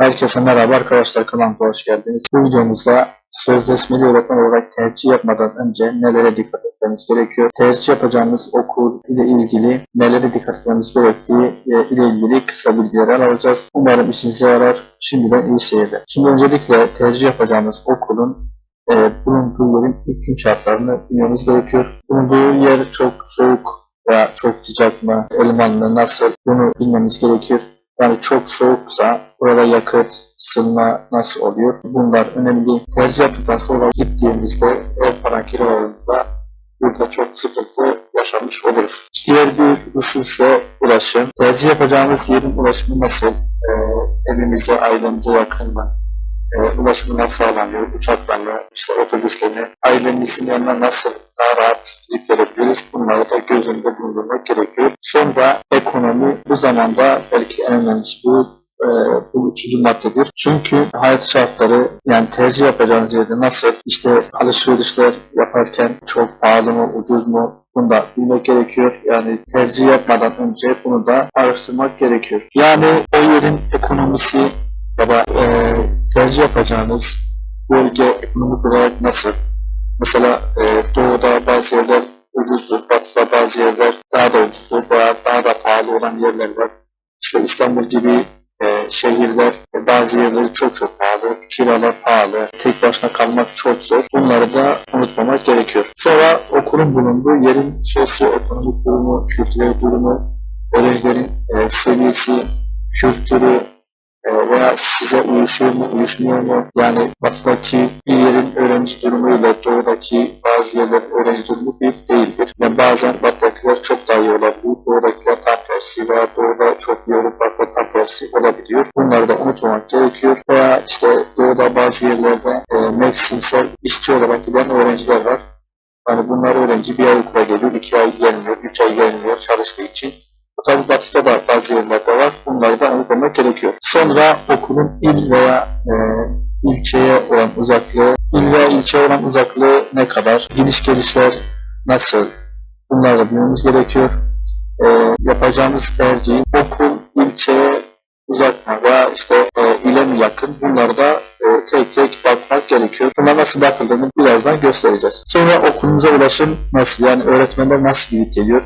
Herkese merhaba arkadaşlar kanalımıza hoş geldiniz. Bu videomuzda sözleşmeli öğretmen olarak tercih yapmadan önce nelere dikkat etmemiz gerekiyor? Tercih yapacağımız okul ile ilgili nelere dikkat etmemiz gerektiği e, ile ilgili kısa bilgiler alacağız. Umarım işinize yarar. Şimdiden iyi seyirler. Şimdi öncelikle tercih yapacağımız okulun e, bulunduğu yerin iklim şartlarını bilmemiz gerekiyor. Bulunduğu yer çok soğuk veya çok sıcak mı, ılıman mı, nasıl bunu bilmemiz gerekiyor. Yani çok soğuksa burada yakıt, ısınma nasıl oluyor? Bunlar önemli. Tercih yaptıktan sonra gittiğimizde ev para kiralarında burada çok sıkıntı yaşamış oluruz. Diğer bir husus ise ulaşım. Tercih yapacağımız yerin ulaşımı nasıl? Ee, evimize, ailemize yakın mı? Ee, ulaşımı nasıl sağlanıyor? Uçakla mı? İşte otobüsle mi? Ailemizin yanına nasıl daha rahat gidip gelebiliriz? Bunları da göz önünde bulundurmak gerekiyor. Sonra ekonomi bu zamanda belki en önemlisi bu e, bu üçüncü maddedir. Çünkü hayat şartları yani tercih yapacağınız yerde nasıl işte alışverişler yaparken çok pahalı mı ucuz mu bunu da bilmek gerekiyor. Yani tercih yapmadan önce bunu da araştırmak gerekiyor. Yani o yerin ekonomisi ya da e, tercih yapacağınız bölge ekonomik olarak nasıl? Mesela e, doğuda bazı yerler ucuzdur, batıda bazı yerler daha da ucuzdur veya daha da pahalı olan yerler var. İşte İstanbul gibi e, şehirler e, bazı yerleri çok çok pahalı, kiralar pahalı, tek başına kalmak çok zor. Bunları da unutmamak gerekiyor. Sonra okulun bulunduğu yerin sosyoekonomik durumu, kültürel durumu, öğrencilerin e, seviyesi, kültürü, veya size uyuşuyor mu, uyuşmuyor mu? Yani batıdaki bir yerin öğrenci durumu ile doğudaki bazı yerlerin öğrenci durumu bir değildir. Yani bazen batıdakiler çok daha iyi olabilir, doğudakiler tam tersi veya doğuda çok iyi olup batıda tam tersi olabiliyor. Bunları da unutmamak gerekiyor. Veya işte doğuda bazı yerlerde e, mevsimsel işçi olarak giden öğrenciler var. Yani bunlar öğrenci bir ay okula geliyor, iki ay gelmiyor, üç ay gelmiyor çalıştığı için. Tabi batıda da bazı yerlerde var. Bunları da unutmamak gerekiyor. Sonra okulun il veya e, ilçeye olan uzaklığı, il veya ilçeye olan uzaklığı ne kadar? Gidiş gelişler nasıl? Bunları da bilmemiz gerekiyor. E, yapacağımız tercih okul ilçeye uzak mı veya işte e, ile mi yakın? Bunları da e, tek tek bakmak gerekiyor. Buna nasıl bakıldığını birazdan göstereceğiz. Sonra okulumuza ulaşım nasıl? Yani öğretmenler nasıl gidip geliyor?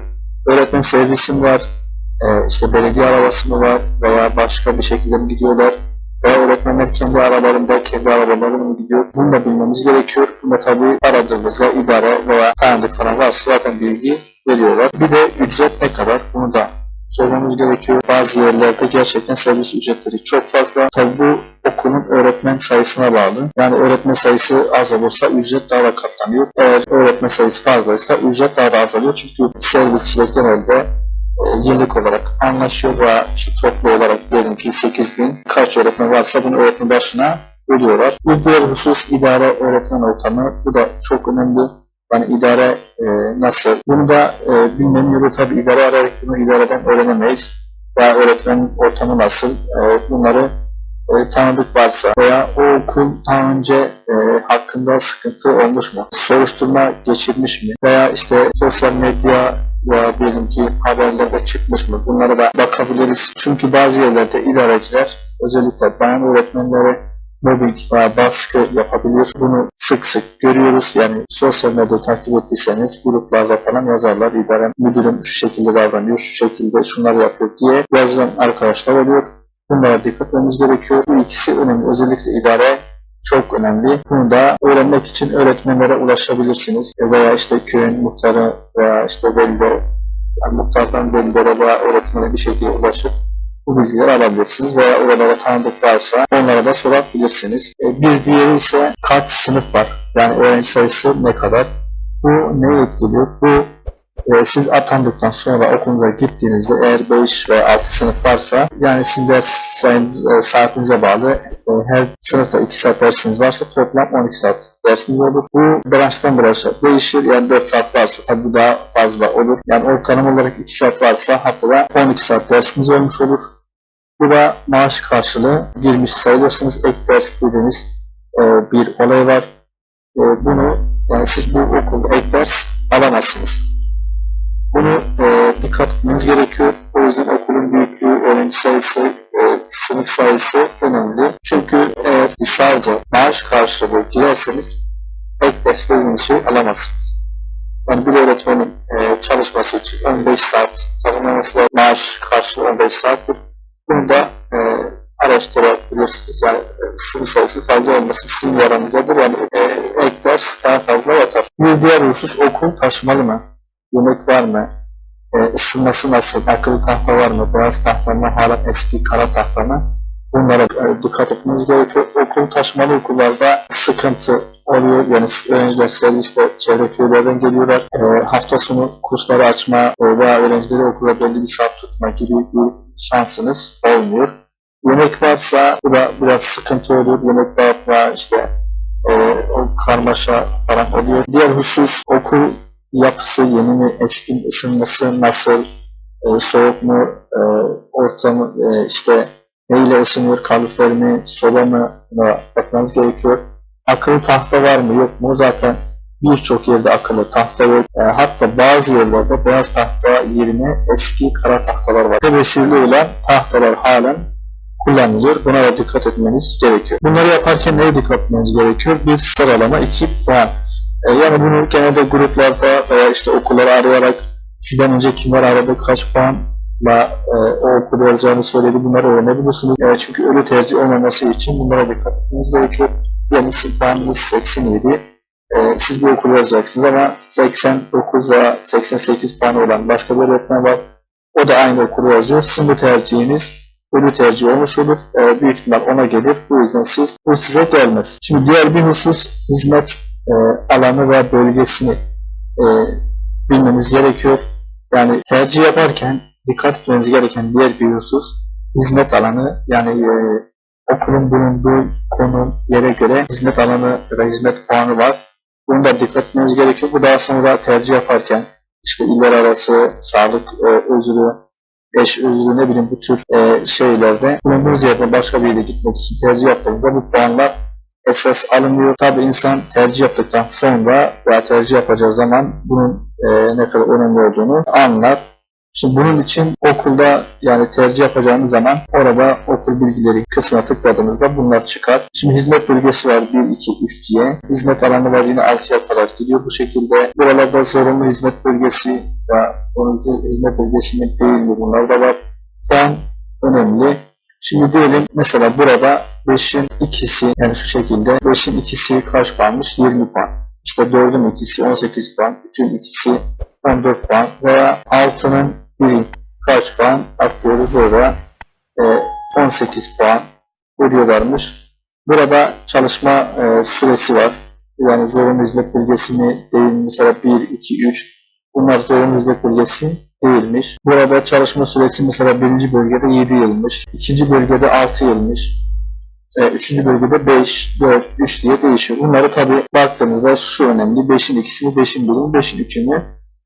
Öğretmen servisi mi var? Ee, işte belediye arabası mı var veya başka bir şekilde mi gidiyorlar veya öğretmenler kendi aralarında kendi arabalarıyla mı gidiyor bunu da bilmemiz gerekiyor. Bunda tabi aradığımızda idare veya tanıdık falan varsa zaten bilgi veriyorlar. Bir de ücret ne kadar bunu da sormamız gerekiyor. Bazı yerlerde gerçekten servis ücretleri çok fazla. Tabi bu okulun öğretmen sayısına bağlı. Yani öğretmen sayısı az olursa ücret daha da katlanıyor. Eğer öğretmen sayısı fazlaysa ücret daha da azalıyor. Çünkü servisçiler genelde e, yıllık olarak anlaşıyor veya işte toplu olarak diyelim ki 8 bin kaç öğretmen varsa bunu öğretmen başına bölüyorlar. Bir diğer husus idare öğretmen ortamı. Bu da çok önemli. Yani idare e, nasıl? Bunu da e, bilmenin yolu tabii idare arayarak bunu idareden öğrenemeyiz. Veya öğretmen ortamı nasıl? E, bunları e, tanıdık varsa veya o okul daha önce e, hakkında sıkıntı olmuş mu? Soruşturma geçirmiş mi? Veya işte sosyal medya veya diyelim ki haberlerde çıkmış mı? Bunlara da bakabiliriz. Çünkü bazı yerlerde idareciler özellikle bayan öğretmenlere mobbing veya baskı yapabilir. Bunu sık sık görüyoruz. Yani sosyal medyada takip ettiyseniz gruplarda falan yazarlar. İdare müdürüm şu şekilde davranıyor, şu şekilde şunları yapıyor diye yazan arkadaşlar oluyor. Bunlara dikkat etmemiz gerekiyor. Bu ikisi önemli. Özellikle idare çok önemli. Bunu da öğrenmek için öğretmenlere ulaşabilirsiniz. Veya işte köyün muhtarı veya işte belde, yani muhtardan beldere veya öğretmene bir şekilde ulaşıp bu bilgileri alabilirsiniz veya oralara tanıdık varsa onlara da sorabilirsiniz. E, Bir diğeri ise kaç sınıf var? Yani öğrenci sayısı ne kadar? Bu ne etkiliyor? Bu e, siz atandıktan sonra okulunuza gittiğinizde eğer 5 ve 6 sınıf varsa yani sizin ders sayınız, e, saatinize bağlı. E, her sınıfta 2 saat dersiniz varsa toplam 12 saat dersiniz olur. Bu branştan branşa değişir. Yani 4 saat varsa tabi bu daha fazla olur. Yani ortalama olarak 2 saat varsa haftada 12 saat dersiniz olmuş olur. Bu da maaş karşılığı girmiş sayılırsınız. Ek ders dediğimiz e, bir olay var. E, bunu yani siz bu okulda ek ders alamazsınız. Bunu e, dikkat etmeniz gerekiyor. O yüzden okulun büyüklüğü, öğrenci sayısı, e, sınıf sayısı önemli. Çünkü eğer sadece maaş karşılığı girerseniz ek dersle ilgili şey alamazsınız. Yani bir öğretmenin e, çalışması için 15 saat tanımlaması lazım. Maaş karşılığı 15 saattir. Bunu da e, araştırabilirsiniz. Yani e, sınıf sayısı fazla olması sizin yaranızadır. Yani e, ek ders daha fazla yatar. Bir diğer husus okul taşımalı mı? Yemek var mı? E, ısınması nasıl? Akıllı tahta var mı? Beyaz tahta mı? Hala eski kara tahta mı? Bunlara e, dikkat etmemiz gerekiyor. Okul taşımalı okullarda sıkıntı oluyor. Yani öğrenciler serviste çevre köylerden geliyorlar. E, hafta sonu kursları açma e, veya öğrencileri okula belli bir saat tutma gibi bir şansınız olmuyor. Yemek varsa bu da biraz sıkıntı olur. Yemek dağıtma işte e, o karmaşa falan oluyor. Diğer husus okul yapısı yeni mi, eski mi, ısınması nasıl, e, soğuk mu, e, ortamı e, işte neyle ısınıyor, kalorifer mi, soba mı bakmanız gerekiyor. Akıllı tahta var mı yok mu zaten birçok yerde akıllı tahta yok. E, hatta bazı yerlerde beyaz tahta yerine eski kara tahtalar var. Tebeşirli olan tahtalar halen kullanılıyor. Buna da dikkat etmeniz gerekiyor. Bunları yaparken neye dikkat etmeniz gerekiyor? Bir sıralama, iki puan. E, yani bunu genelde gruplarda veya işte okulları arayarak sizden önce kimler aradı, kaç puanla e, o okulda yazacağını söyledi bunları öğrenebilirsiniz. E, çünkü ölü tercih olmaması için bunlara dikkat etmeniz gerekiyor. Yani sizin puanınız 87. E, siz bir okul yazacaksınız ama 89 veya 88 puanı olan başka bir öğretmen var. O da aynı okulu yazıyor. Sizin bu tercihiniz ölü tercih olmuş olur. E, büyük ihtimal ona gelir. Bu yüzden siz bu size gelmez. Şimdi diğer bir husus hizmet e, alanı ve bölgesini e, bilmemiz gerekiyor. Yani tercih yaparken dikkat etmeniz gereken diğer bir husus hizmet alanı yani e, okulun bulunduğu konum yere göre hizmet alanı ya da hizmet puanı var. Bunu da dikkat etmeniz gerekiyor. Bu daha sonra tercih yaparken işte iller arası sağlık e, özürü, eş özürü ne bileyim bu tür e, şeylerde bulunduğunuz yerden başka bir yere gitmek için tercih yaptığınızda bu puanlar esas alınıyor. Tabi insan tercih yaptıktan sonra veya tercih yapacağı zaman bunun e, ne kadar önemli olduğunu anlar. Şimdi bunun için okulda yani tercih yapacağınız zaman orada okul bilgileri kısmına tıkladığınızda bunlar çıkar. Şimdi hizmet bölgesi var 1, 2, 3 diye. Hizmet alanı var yine 6'ya kadar gidiyor. Bu şekilde buralarda zorunlu hizmet bölgesi ve hizmet bölgesi mi değil mi bunlar da var. Puan önemli. Şimdi diyelim mesela burada 5'in ikisi yani şu şekilde 5'in ikisi kaç puanmış? 20 puan. İşte 4'ün ikisi 18 puan. 3'ün ikisi 14 puan veya 6'nın biri kaç puan? Atıyoruz burada e, 18 puan veriyorlarmış. Burada çalışma e, süresi var. Yani zorunlu hizmet bölgesi mi değil? Mesela 1, 2, 3 bunlar zorunlu hizmet bölgesi değilmiş. Burada çalışma süresi mesela birinci bölgede 7 yılmış. ikinci bölgede 6 yılmış. E, üçüncü bölgede 5, 4, 3 diye değişiyor. Bunları tabi baktığınızda şu önemli. 5'in ikisi mi, 5'in biri mi, 5'in üçü mü?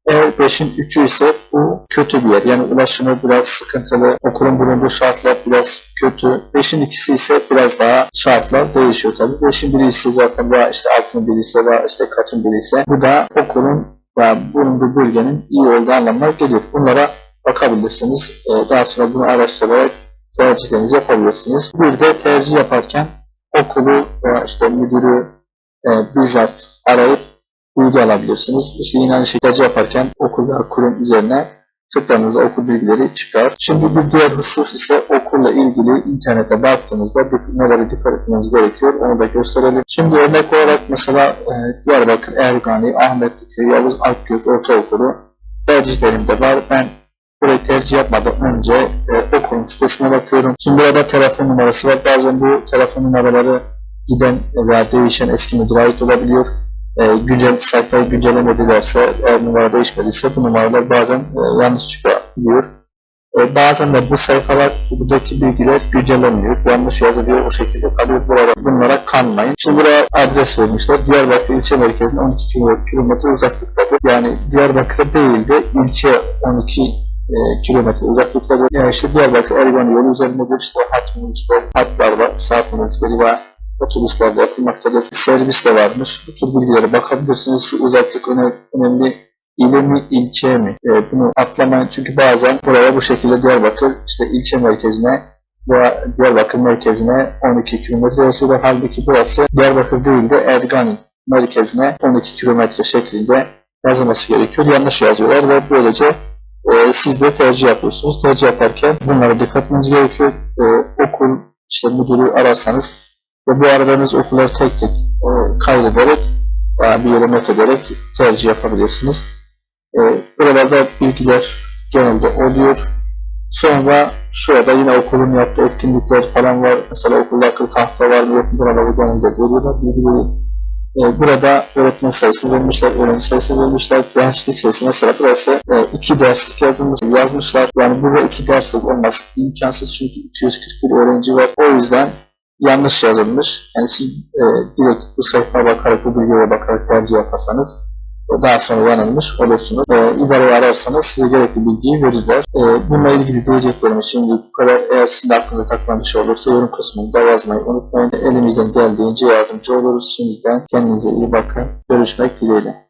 Eğer 5'in 3'ü ise bu kötü bir yer. Yani ulaşımı biraz sıkıntılı. Okulun bulunduğu şartlar biraz kötü. 5'in ikisi ise biraz daha şartlar değişiyor tabi. 5'in biri ise zaten veya işte 6'nın biri ise veya işte kaçın biri ise bu da okulun veya bulunduğu bölgenin iyi olduğu anlamına geliyor. Bunlara bakabilirsiniz. Ee, daha sonra bunu araştırarak tercihlerinizi yapabilirsiniz. Bir de tercih yaparken okulu veya işte müdürü e, bizzat arayıp bilgi alabilirsiniz. İşte yine aynı şekilde yaparken okul veya kurum üzerine tıkladığınızda okul bilgileri çıkar. Şimdi bir diğer husus ise okulla ilgili internete baktığınızda nelere dikkat etmeniz gerekiyor onu da gösterelim. Şimdi örnek olarak mesela e, Diyarbakır, Ergani, Ahmetliköy, Yavuz Akgöz Ortaokulu tercihlerimde var. Ben burayı tercih yapmadan önce e, okulun sitesine bakıyorum. Şimdi burada telefon numarası var. Bazen bu telefon numaraları giden veya değişen eski müdüre ait olabiliyor. E, güncel sayfayı güncellemedilerse, eğer numara değişmediyse bu numaralar bazen e, yanlış çıkabiliyor. E, bazen de bu sayfalar, buradaki bilgiler güncellenmiyor. Yanlış yazılıyor, o şekilde kalıyor. Burada bunlara kanmayın. Şimdi buraya adres vermişler. Diyarbakır ilçe merkezine 12 kilometre uzaklıktadır. Yani Diyarbakır'da değil de ilçe 12 e, kilometre uzaklıktadır. Yani işte Diyarbakır Ergan yolu üzerindedir. İşte hat minibüsler, hatlar var, saat minibüsleri var otobüslerde yapılmaktadır. Servis de varmış. Bu tür bilgilere bakabilirsiniz. Şu uzaklık öne- önemli. İle mi, ilçe mi? E, bunu atlamayın çünkü bazen buraya bu şekilde Diyarbakır işte ilçe merkezine bu Diyarbakır merkezine 12 kilometre yazıyorlar. Halbuki burası Diyarbakır değil de Ergani merkezine 12 kilometre şeklinde yazılması gerekiyor. Yanlış yazıyorlar ve böylece e, siz de tercih yapıyorsunuz. Tercih yaparken bunlara dikkat etmeniz gerekiyor. E, okul işte müdürü ararsanız ve bu aradığınız okulları tek tek e, kaydederek bir yere not ederek tercih yapabilirsiniz. E, buralarda bilgiler genelde oluyor. Sonra şurada yine okulun yaptığı etkinlikler falan var. Mesela okulda akıl tahta var mı yok mu buraları genelde veriyorlar. Bilgileri e, burada öğretmen sayısı vermişler, öğrenci sayısı vermişler, derslik sayısı mesela burası e, iki derslik yazılmış, yazmışlar. Yani burada iki derslik olmaz. imkansız çünkü 241 öğrenci var. O yüzden yanlış yazılmış. Yani siz e, direkt bu sayfaya bakarak, bu bilgiye bakarak tercih yaparsanız e, daha sonra yanılmış olursunuz. E, idareyi ararsanız size gerekli bilgiyi verirler. E, bununla ilgili diyeceklerim şimdi bu kadar. Eğer sizin aklınıza takılan bir şey olursa yorum kısmında yazmayı unutmayın. Elimizden geldiğince yardımcı oluruz. Şimdiden kendinize iyi bakın. Görüşmek dileğiyle.